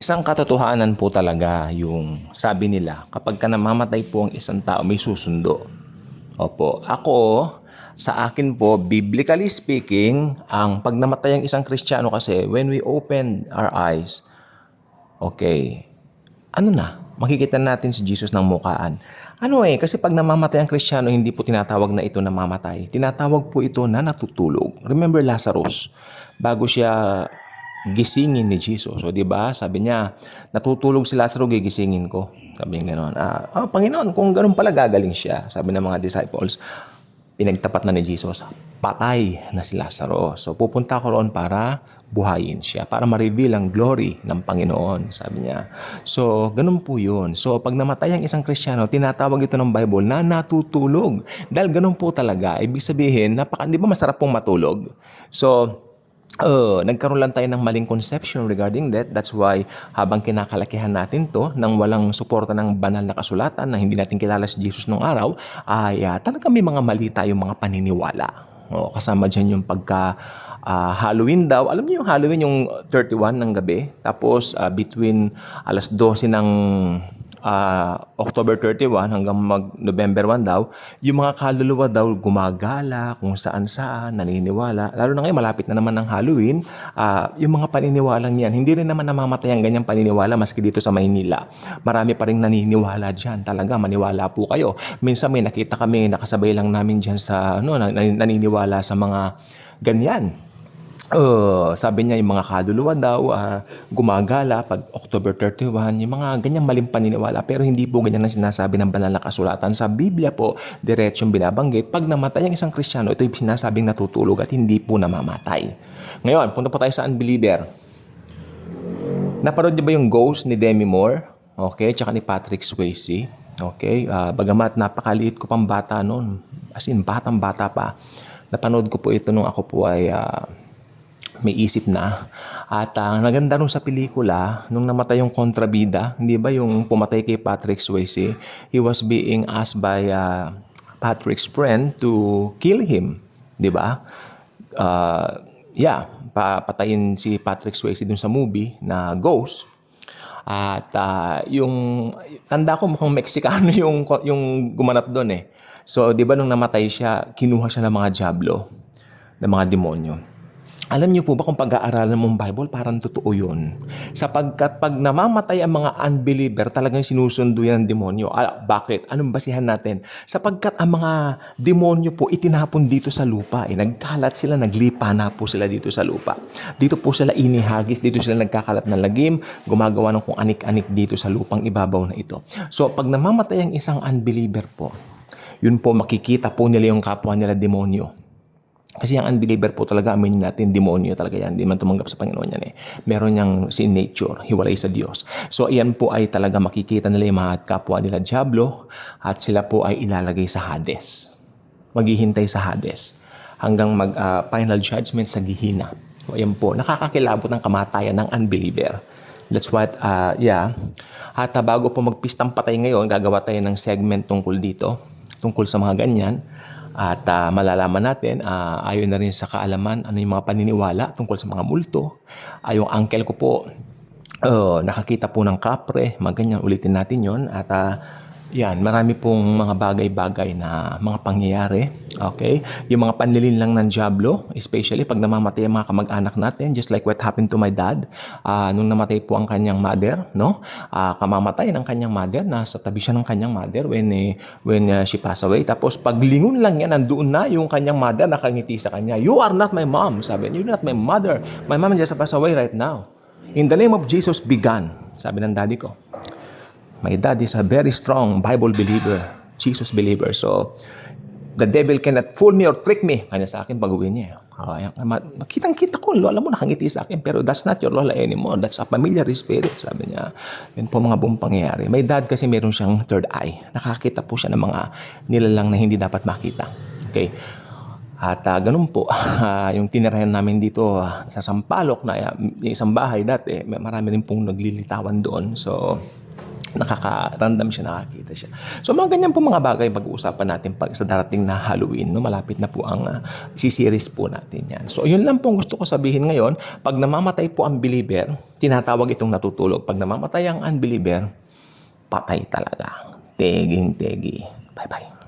Isang katotohanan po talaga yung sabi nila, kapag ka namamatay po ang isang tao, may susundo. Opo, ako, sa akin po, biblically speaking, ang pag namatay ang isang Kristiyano kasi, when we open our eyes, okay, ano na, makikita natin si Jesus ng mukaan. Ano eh, kasi pag namamatay ang Kristiyano, hindi po tinatawag na ito namamatay. Tinatawag po ito na natutulog. Remember Lazarus, bago siya gisingin ni Jesus. So, di ba? Sabi niya, natutulog si Lazarus, gigisingin ko. Sabi niya gano'n. Ah, ah, Panginoon, kung gano'n pala gagaling siya. Sabi ng mga disciples, pinagtapat na ni Jesus, patay na si Lazarus. So, pupunta ko roon para buhayin siya, para ma-reveal ang glory ng Panginoon, sabi niya. So, ganun po yun. So, pag namatay ang isang Kristiyano, tinatawag ito ng Bible na natutulog. Dahil ganun po talaga. Ibig sabihin, napaka, di ba masarap pong matulog? So, Uh, nagkaroon lang tayo ng maling conception regarding that. That's why habang kinakalakihan natin to nang walang suporta ng banal na kasulatan na hindi natin kilala si Jesus nung araw, ay uh, talaga may mga mali tayong mga paniniwala. O, kasama dyan yung pagka ah, Halloween daw. Alam niyo yung Halloween yung 31 ng gabi. Tapos ah, between alas 12 ng ah, October 31 hanggang mag November 1 daw, yung mga kaluluwa daw gumagala kung saan saan, naniniwala. Lalo na ngayon, malapit na naman ng Halloween, ah, yung mga paniniwalang yan, hindi rin naman namamatay ang ganyang paniniwala maski dito sa Maynila. Marami pa rin naniniwala dyan. Talaga, maniwala po kayo. Minsan may nakita kami, nakasabay lang namin dyan sa, ano, nan- naniniwala sa mga ganyan. Uh, sabi niya yung mga kaluluwa daw ah, gumagala pag October 31, yung mga ganyang maling paniniwala pero hindi po ganyan ang sinasabi ng banal na kasulatan. Sa Biblia po, diretsong binabanggit, pag namatay ang isang Kristiyano, ito yung sinasabing natutulog at hindi po namamatay. Ngayon, punta po tayo sa unbeliever. Naparod niyo ba yung Ghost ni Demi Moore? Okay, tsaka ni Patrick Swayze. Okay, ah, bagamat napakaliit ko pang bata noon, as in batang bata pa, napanood ko po ito nung ako po ay ah, may isip na. At ang naganda nung sa pelikula, nung namatay yung kontrabida, hindi ba yung pumatay kay Patrick Swayze, he was being asked by ah, Patrick's friend to kill him. Di ba? Ah, yeah, papatayin si Patrick Swayze dun sa movie na Ghost. At ah, yung tanda ko mukhang Meksikano yung yung gumanap doon eh. So, 'di ba nung namatay siya, kinuha siya ng mga diablo, ng mga demonyo. Alam niyo po ba kung pag-aaralan mo ang Bible, parang totoo yun. Sapagkat pag namamatay ang mga unbeliever, talagang sinusundo yan ng demonyo. Ah, bakit? Anong basihan natin? Sapagkat ang mga demonyo po itinapon dito sa lupa. Eh. Nagkalat sila, naglipa na po sila dito sa lupa. Dito po sila inihagis, dito sila nagkakalat ng lagim, gumagawa ng kung anik-anik dito sa lupang ibabaw na ito. So pag namamatay ang isang unbeliever po, yun po makikita po nila yung kapwa nila demonyo. Kasi ang unbeliever po talaga, amin natin, demonyo talaga yan. Hindi man tumanggap sa Panginoon yan eh. Meron niyang sin nature, hiwalay sa Diyos. So, iyan po ay talaga makikita nila yung mga kapwa nila Diablo at sila po ay ilalagay sa Hades. Maghihintay sa Hades hanggang mag ah, final judgment sa Gihina. So, ayan po, nakakakilabot ng kamatayan ng unbeliever. That's what, uh, yeah. At uh, bago po magpistang patay ngayon, gagawa tayo ng segment tungkol dito, tungkol sa mga ganyan. At ah, malalaman natin, ah, ayon na rin sa kaalaman, ano yung mga paniniwala tungkol sa mga multo. Ah, yung uncle ko po, oh, nakakita po ng kapre, mga ganyan, ulitin natin yon At ah, yan, marami pong mga bagay-bagay na mga pangyayari. Okay? Yung mga panlilin lang ng Diablo, especially pag namamatay ang mga kamag-anak natin, just like what happened to my dad, ah, nung namatay po ang kanyang mother, no? Ah, kamamatay ng kanyang mother, nasa tabi siya ng kanyang mother when, eh, when ah, she passed away. Tapos paglingon lang yan, nandoon na yung kanyang mother nakangiti sa kanya. You are not my mom, sabi niya. You're not my mother. My mom just passed away right now. In the name of Jesus began, sabi ng daddy ko. My dad is a very strong Bible believer, Jesus believer. So, the devil cannot fool me or trick me. Kanya sa akin pag uwi niya. Okay. Kitang-kita ko, lola mo nakangiti sa akin, pero that's not your lola anymore. That's a familiar spirit, sabi niya. Yun po mga buong pangyayari. My dad kasi meron siyang third eye. Nakakita po siya ng mga nilalang na hindi dapat makita. Okay. At ah, ganun po, ah, yung tinirahan namin dito ah, sa Sampaloc na yung isang bahay dati, may- marami rin pong naglilitawan doon. So, nakaka-random siya, nakakita siya. So mga ganyan po mga bagay pag-uusapan natin pag sa darating na Halloween, no? malapit na po ang uh, sisiris po natin yan. So yun lang po gusto ko sabihin ngayon, pag namamatay po ang believer, tinatawag itong natutulog. Pag namamatay ang unbeliever, patay talaga. Teging-tegi. Bye-bye.